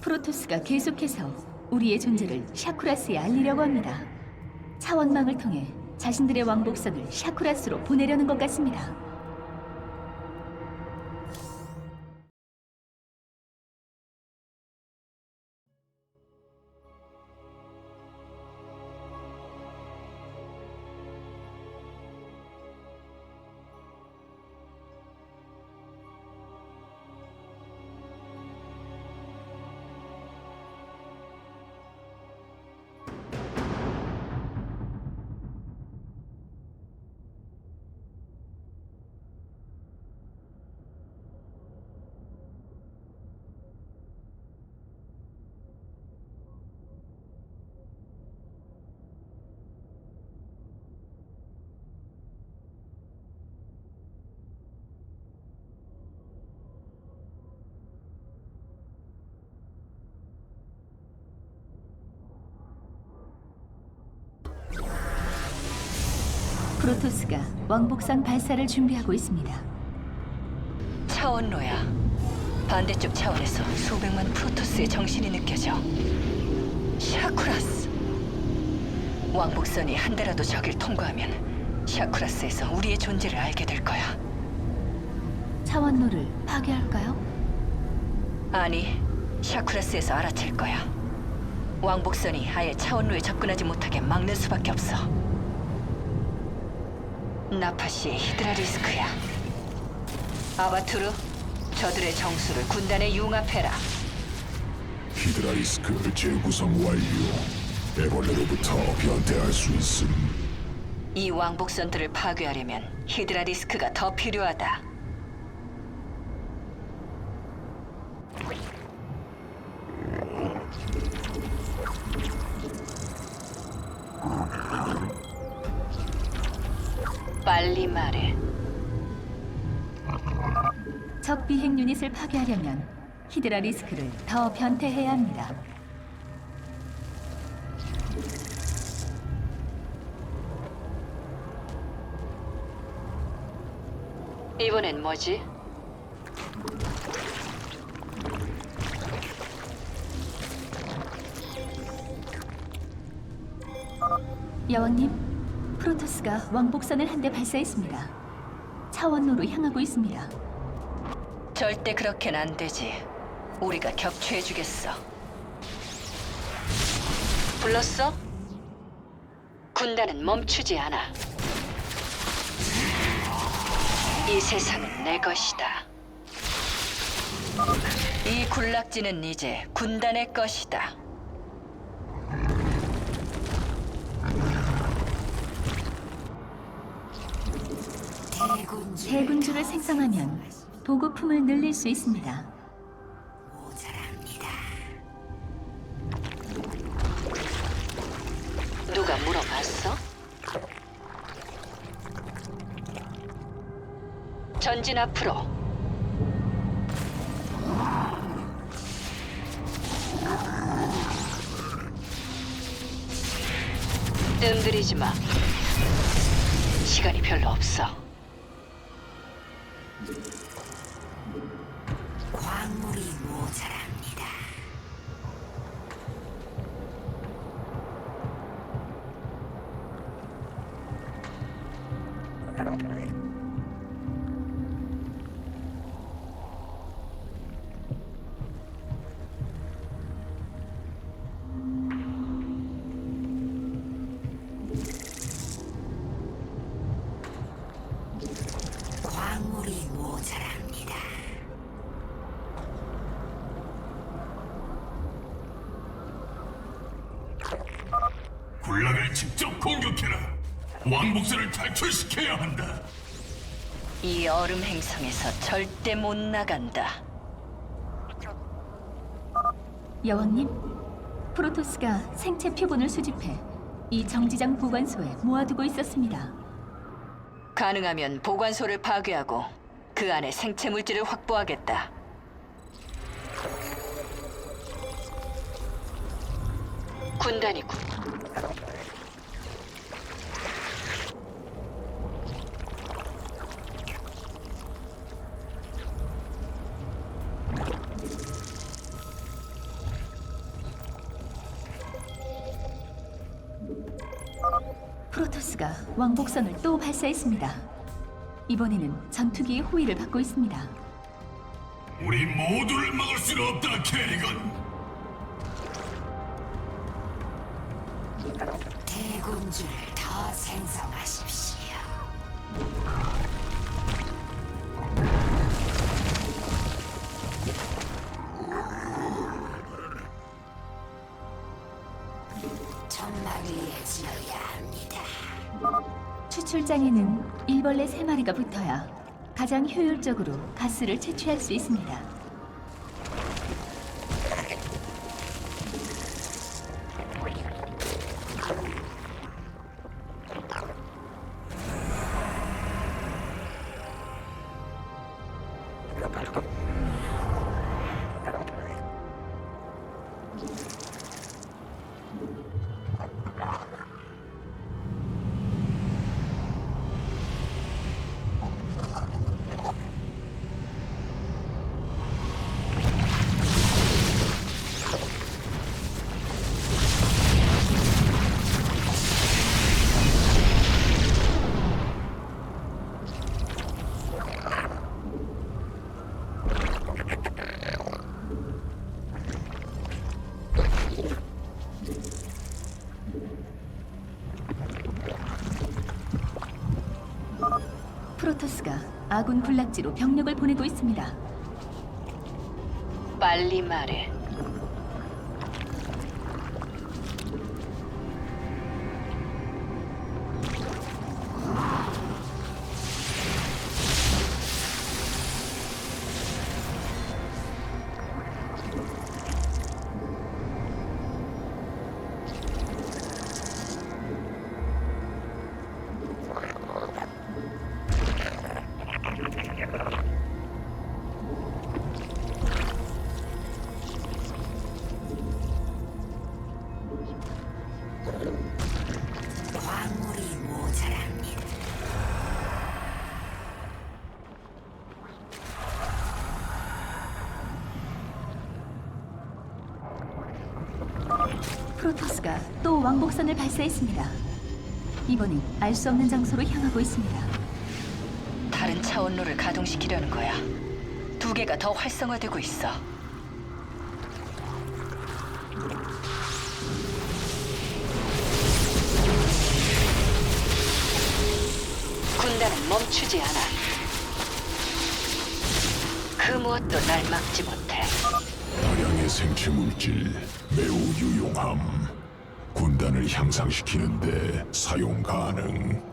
프로토스가 계속해서 우리의 존재를 샤쿠라스에 알리려고 합니다. 차원망을 통해 자신들의 왕복선을 샤쿠라스로 보내려는 것 같습니다. 프로토스가 왕복선 발사를 준비하고 있습니다. 차원로야. 반대쪽 차원에서 수백만 프로토스의 정신이 느껴져. 샤쿠라스. 왕복선이 한 대라도 저길 통과하면 샤쿠라스에서 우리의 존재를 알게 될 거야. 차원로를 파괴할까요? 아니, 샤쿠라스에서 알아챌 거야. 왕복선이 아예 차원로에 접근하지 못하게 막는 수밖에 없어. 나파시의 히드라 리스크야. 아바투르, 저들의 정수를 군단에 융합해라. 히드라 리스크 재구성 완료. 애벌레로부터 변태할 수 있음. 이 왕복선들을 파괴하려면 히드라 리스크가 더 필요하다. 유닛을 파괴하려면 히드라 리스크를 더 변태해야 합니다. 이번엔 뭐지? 여왕님, 프로토스가 왕복선을 한 대 발사했습니다. 차원로로 향하고 있습니다. 절대 그렇게는 안 되지. 우리가 격추해주겠어. 불렀어? 군단은 멈추지 않아. 이 세상은 내 것이다. 이 군락지는 이제 군단의 것이다. 대군주를 생성하면 보급품을 늘릴 수 있습니다. 누가 물어봤어? 전진 앞으로. 뜸들이지 마. 시간이 별로 없어. operate. 행성에서 절대 못 나간다. 여왕님, 프로토스가 생체 표본을 수집해 이 정지장 보관소에 모아두고 있었습니다. 가능하면 보관소를 파괴하고 그 안에 생체 물질을 확보하겠다. 군단이군. 왕복선을 또 발사했습니다. 이번에는 전투기의 호위를 받고 있습니다. 우리 모두를 막을 수는 없다, 캐리건. 대군주를 더 생성하십시오. 출장에는 일벌레 3마리가 붙어야 가장 효율적으로 가스를 채취할 수 있습니다. 아군 군락지로 병력을 보내고 있습니다. 빨리 말해. 프로토스가 또 왕복선을 발사했습니다. 이번엔 알 수 없는 장소로 향하고 있습니다. 다른 차원로를 가동시키려는 거야. 두 개가 더 활성화되고 있어. 군단은 멈추지 않아. 그 무엇도 날 막지 못해. 다량의 생체 물질 매우 유용함. 군단을 향상시키는데 사용 가능.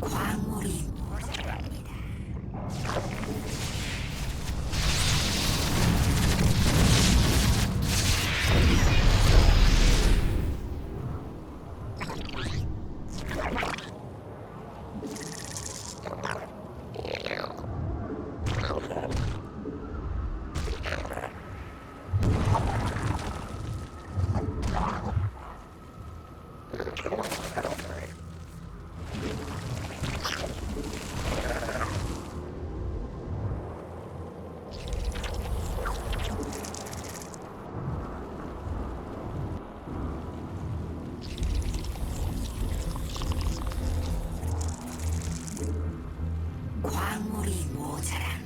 광물이 광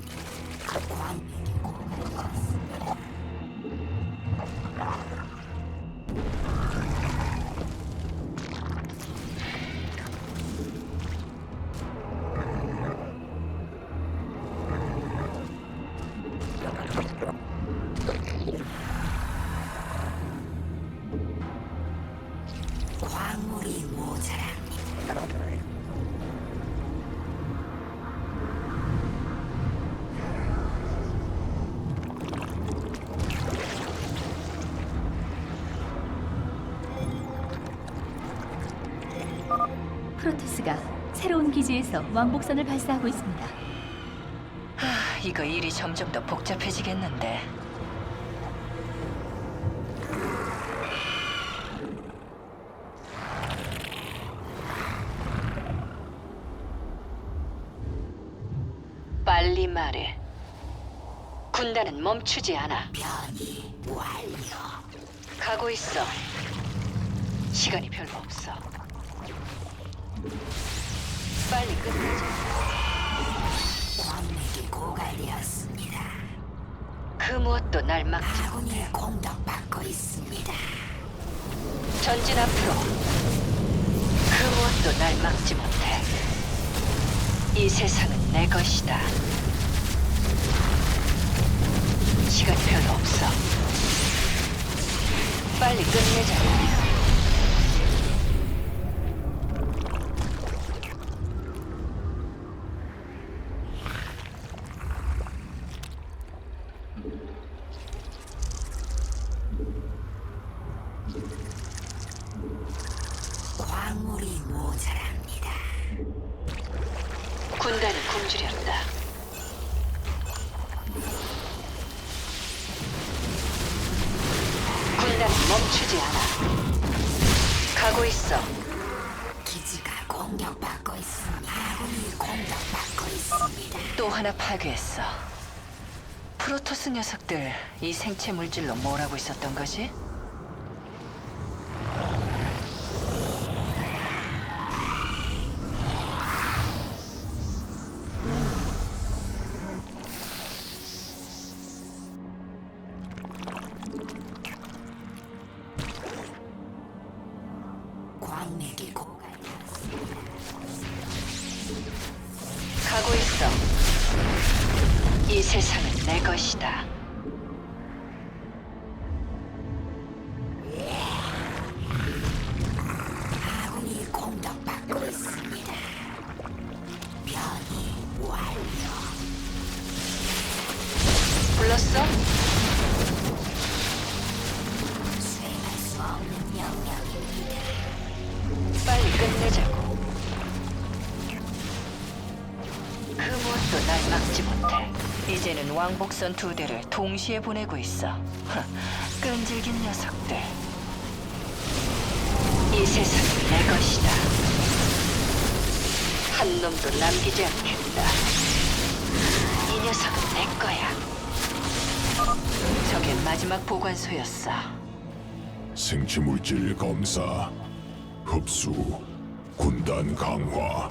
프로토스가 새로운 기지에서 왕복선을 발사하고 있습니다. 하, 이거 일이 점점 더 복잡해지겠는데. 빨리 말해. 군단은 멈추지 않아. 변이 완료. 가고 있어. 시간이 별로 없어. 빨리 끝내자. 광맥이 고갈되었습니다. 그 무엇도 날 막지 아군이 못해. 공격받고 있습니다. 전진 앞으로. 그 무엇도 날 막지 못해. 이 세상은 내 것이다. 시간이 별로 없어. 빨리 끝내자. 광 또 하나 파괴했어. 프로토스 녀석들 이 생체 물질로 뭘 하고 있었던 거지? 명령입니다. 빨리 끝내자고. 그 무엇도 날 막지 못해. 이제는 왕복선 두 대를 동시에 보내고 있어. 하, 끈질긴 녀석들. 이 세상은 내 것이다. 한 놈도 남기지 않겠다. 이 녀석은 내 거야. 저게 마지막 보관소였어. 생체 물질 검사, 흡수, 군단 강화.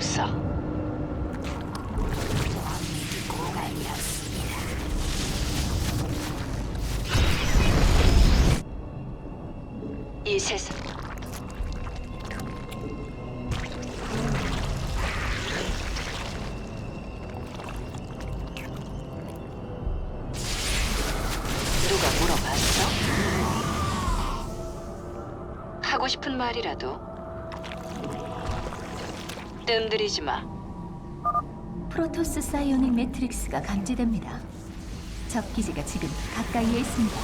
없어. 이 세상 누가 물어봤어? 하고 싶은 말이라도 뜸들이지 마. 프로토스 사이오닉 매트릭스가 감지됩니다. 적 기지가 지금 가까이에 있습니다.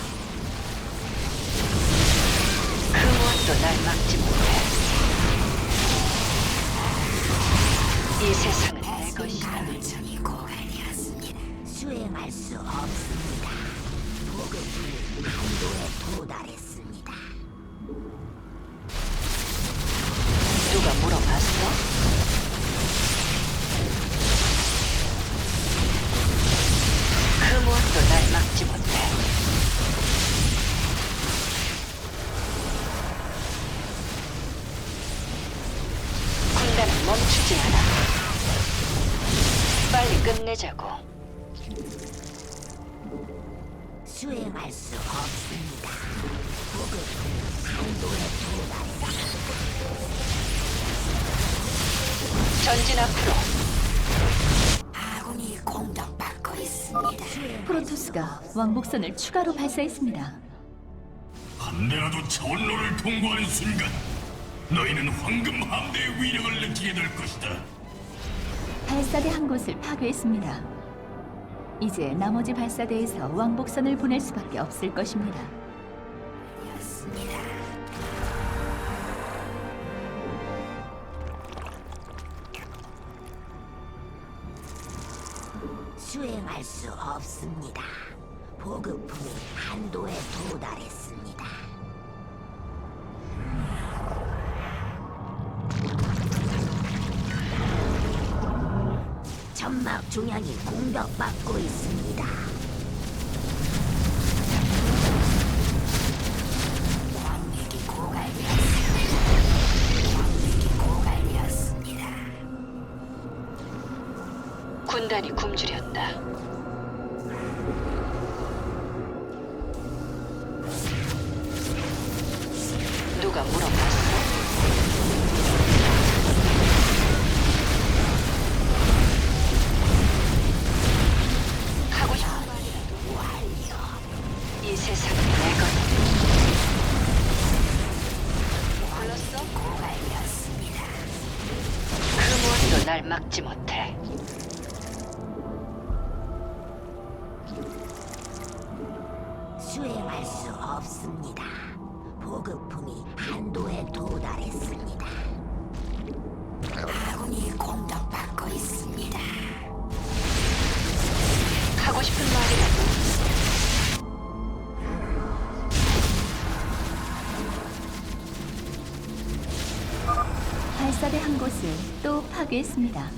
그 무엇도 날 막지 못해. 이 세상은 내 것이다. 가물청이 고갈되었습니다. 수행할 수 없습니다. 보급품이 한도에 도달했습니다. 끝내자고. 수행할 수 없습니다. 전진 앞으로. 아군이 공격받고 있습니다. 프로토스가 왕복선을 추가로 발사했습니다. 함대라도 차원로를 통과하는 순간 너희는 황금 함대의 위력을 느끼게 될 것이다. 발사대 한 곳을 파괴했습니다. 이제 나머지 발사대에서 왕복선을 보낼 수밖에 없을 것입니다. 수행할 수 없습니다. 보급품이 한도에 도달했습니다. 중앙이 공격받고 있습니다. 또 파괴했습니다.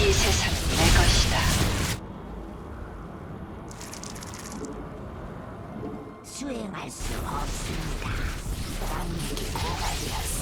이 세상은 내 것이다. 수행할 수 없습니다. 광맥이 고갈되었습니다.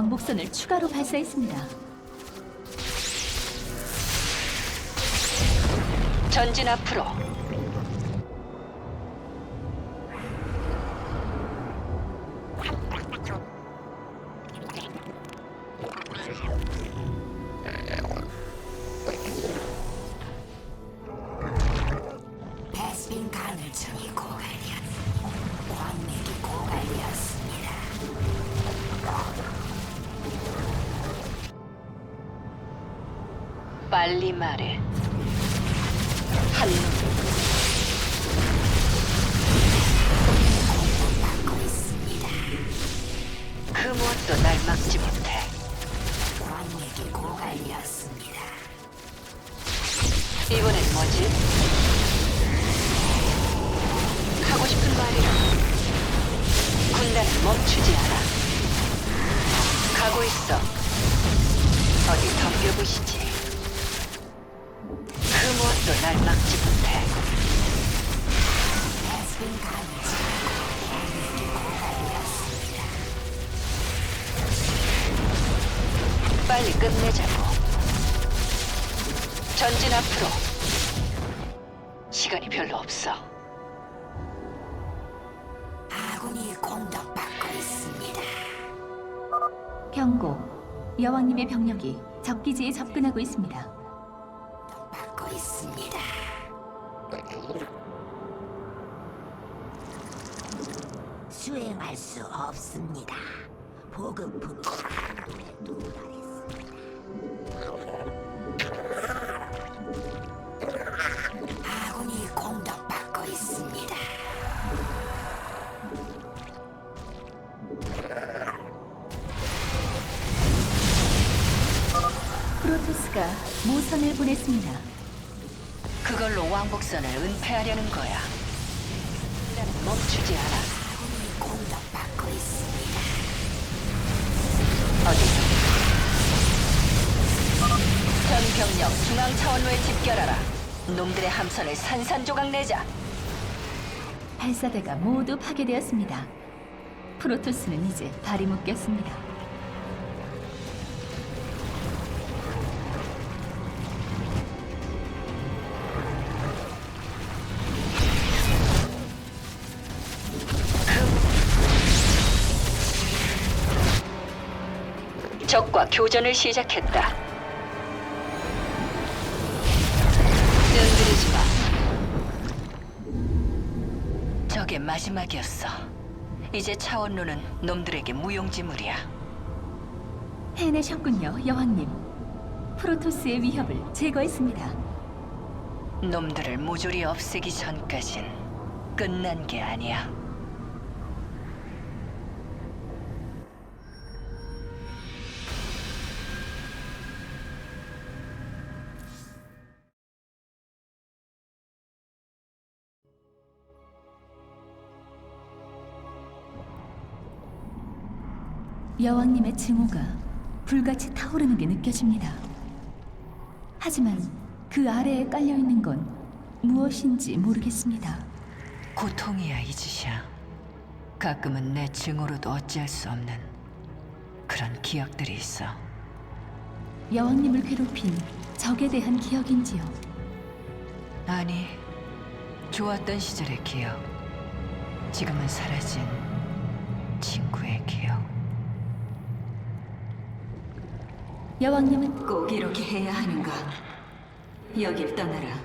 왕복선을 추가로 발사했습니다. 전진 앞으로. 말해. 한 받고 있습니다. 그 무엇도 날 막지 못해. 광맥이 고갈되었습니다. 이번엔 뭐지? 하고 싶은 말이라. 군단은 멈추지 않아. 가고 있어. 어디 덤벼보시지. 여왕님의 병력이 적기지에 접근하고 있습니다. 받고 있습니다. 수행할 수 없습니다. 보급품이 한도에 도달했습니다. 아군이 공격받고 있습니다. 프로토스가 모선을 보냈습니다. 그걸로 왕복선을 은폐하려는 거야. 멈추지 않아. 공격받고 있습니다. 어디? 전 병력 중앙 차원로에 집결하라. 놈들의 함선을 산산조각 내자. 발사대가 모두 파괴되었습니다. 프로토스는 이제 발이 묶였습니다. 적과 교전을 시작했다. 흔들리지 마. 저게 마지막이었어. 이제 차원로는 놈들에게 무용지물이야. 해내셨군요, 여왕님. 프로토스의 위협을 제거했습니다. 놈들을 모조리 없애기 전까진 끝난 게 아니야. 여왕님의 증오가 불같이 타오르는 게 느껴집니다. 하지만 그 아래에 깔려 있는 건 무엇인지 모르겠습니다. 고통이야 이 짓이야. 가끔은 내 증오로도 어찌할 수 없는 그런 기억들이 있어. 여왕님을 괴롭힌 적에 대한 기억인지요. 아니, 좋았던 시절의 기억. 지금은 사라진 친구의 기억. 여왕님은 꼭 이렇게 해야 하는가? 여길 떠나라.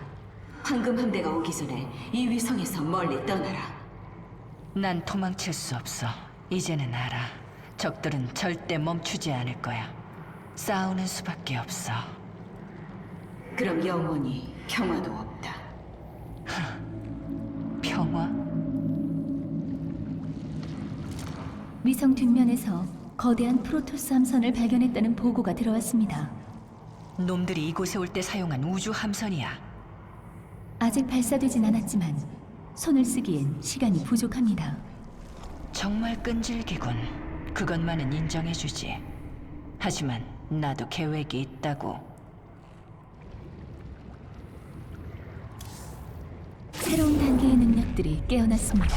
황금 함대가 오기 전에 이 위성에서 멀리 떠나라. 난 도망칠 수 없어. 이제는 알아. 적들은 절대 멈추지 않을 거야. 싸우는 수밖에 없어. 그럼 영원히 평화도 없다. 평화? 위성 뒷면에서 거대한 프로토스 함선을 발견했다는 보고가 들어왔습니다. 놈들이 이곳에 올 때 사용한 우주 함선이야. 아직 발사되진 않았지만 손을 쓰기엔 시간이 부족합니다. 정말 끈질기군. 그것만은 인정해주지. 하지만 나도 계획이 있다고. 새로운 단계의 능력들이 깨어났습니다.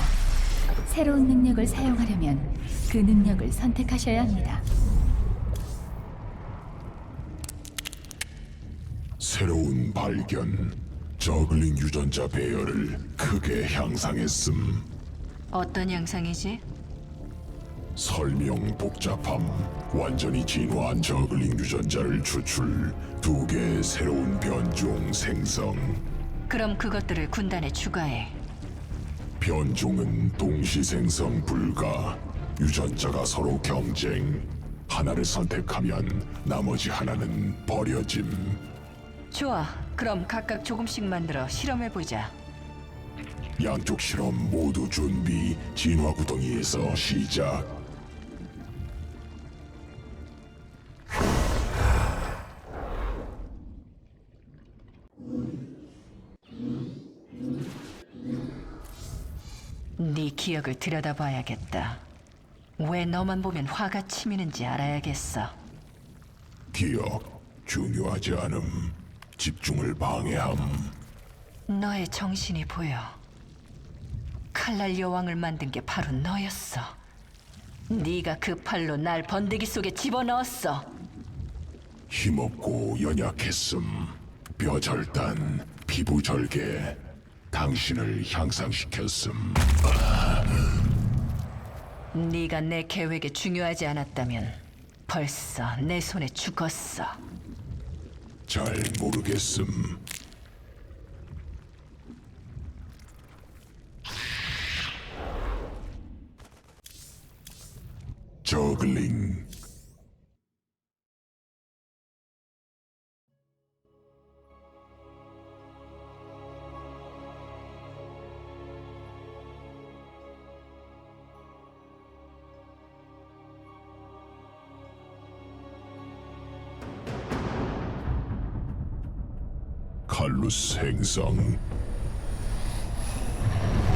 새로운 능력을 사용하려면 그 능력을 선택하셔야 합니다. 새로운 발견. 저글링 유전자 배열을 크게 향상했음. 어떤 양상이지? 설명 복잡함. 완전히 진화한 저글링 유전자를 추출. 두 개의 새로운 변종 생성. 그럼 그것들을 군단에 추가해. 변종은 동시 생성 불가. 유전자가 서로 경쟁. 하나를 선택하면 나머지 하나는 버려짐. 좋아. 그럼 각각 조금씩 만들어 실험해 보자. 양쪽 실험 모두 준비. 진화 구덩이에서 시작. 네 기억을 들여다봐야겠다. 왜 너만 보면 화가 치미는지 알아야겠어. 기억 중요하지 않음. 집중을 방해함. 너의 정신이 보여. 칼날 여왕을 만든 게 바로 너였어. 네가 그 팔로 날 번데기 속에 집어넣었어. 힘없고 연약했음. 뼈절단, 피부절개. 당신을 향상시켰음. 네가 내 계획에 중요하지 않았다면 벌써 내 손에 죽었어. 잘 모르겠음. 저글링 칼루스 행성